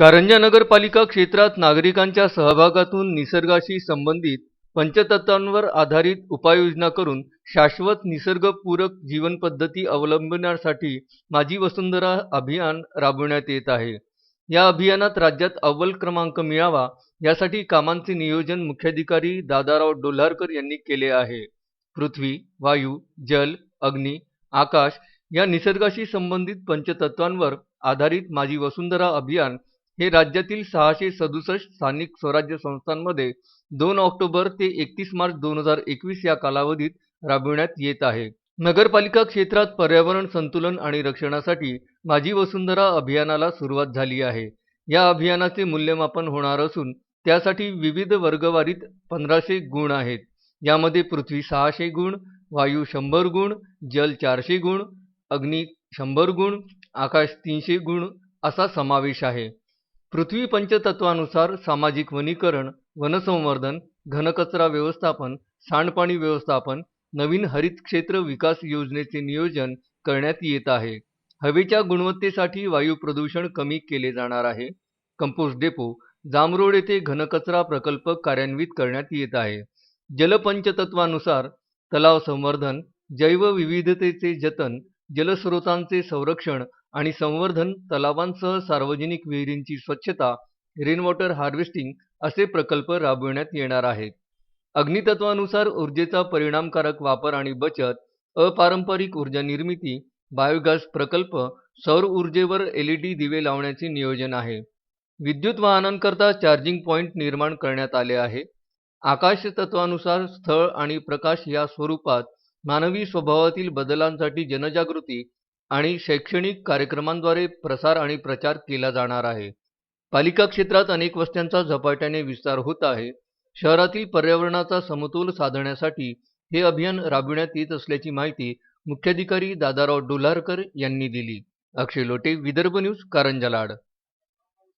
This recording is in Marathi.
कारंजा नगरपालिका क्षेत्रात नागरिकांच्या सहभागातून निसर्गाशी संबंधित पंचतत्वांवर आधारित उपाययोजना करून शाश्वत निसर्गपूरक जीवनपद्धती अवलंबण्यासाठी माझी वसुंधरा अभियान राबविण्यात येत आहे. या अभियानात राज्यात अव्वल क्रमांक मिळावा यासाठी कामांचे नियोजन मुख्याधिकारी दादाराव डोल्हारकर यांनी केले आहे. पृथ्वी वायू जल अग्नी आकाश या निसर्गाशी संबंधित पंचतत्वांवर आधारित माझी वसुंधरा अभियान हे राज्यातील सहाशे सदुसष्ट स्थानिक स्वराज्य संस्थांमध्ये दोन ऑक्टोबर ते एकतीस मार्च दोन हजार एकवीस या कालावधीत राबविण्यात येत आहे. नगरपालिका क्षेत्रात पर्यावरण संतुलन आणि रक्षणासाठी माझी वसुंधरा अभियानाला सुरुवात झाली आहे. या अभियानाचे मूल्यमापन होणार असून त्यासाठी विविध वर्गवारीत पंधराशे गुण आहेत. यामध्ये पृथ्वी सहाशे गुण वायू शंभर गुण जल चारशे गुण अग्नी शंभर गुण आकाश तीनशे गुण असा समावेश आहे. पृथ्वी पंचतत्वानुसार सामाजिक वनीकरण वनसंवर्धन घनकचरा व्यवस्थापन सांडपाणी व्यवस्थापन नवीन हरित क्षेत्र विकास योजनेचे नियोजन करण्यात येत आहे. हवेच्या गुणवत्तेसाठी वायू प्रदूषण कमी केले जाणार आहे. कंपोस्ट डेपो जामरोड येथे घनकचरा प्रकल्प कार्यान्वित करण्यात येत आहे. जलपंचतत्वानुसार तलाव संवर्धन जैवविविधतेचे जतन जलस्रोतांचे संरक्षण आणि संवर्धन तलावांसह सार्वजनिक विहिरींची स्वच्छता रेन वॉटर हार्वेस्टिंग असे प्रकल्प राबविण्यात येणार आहेत. अग्नितत्वानुसार ऊर्जेचा परिणामकारक वापर आणि बचत अपारंपरिक ऊर्जा निर्मिती बायोगॅस प्रकल्प सौर ऊर्जेवर एलईडी दिवे लावण्याचे नियोजन आहे. विद्युत वाहनांकरता चार्जिंग पॉईंट निर्माण करण्यात आले आहे. आकाश तत्वानुसार स्थळ आणि प्रकाश या स्वरूपात मानवी स्वभावातील बदलांसाठी जनजागृती आणि शैक्षणिक कार्यक्रमांद्वारे प्रसार आणि प्रचार केला जाणार आहे. पालिका क्षेत्रात अनेक वस्त्यांचा झपाट्याने विस्तार होत आहे. शहरातील पर्यावरणाचा समतोल साधण्यासाठी हे अभियान राबविण्यात येत असल्याची माहिती मुख्याधिकारी दादाराव डोलारकर यांनी दिली. अक्षय लोटे विदर्भ न्यूज कारंजा लाड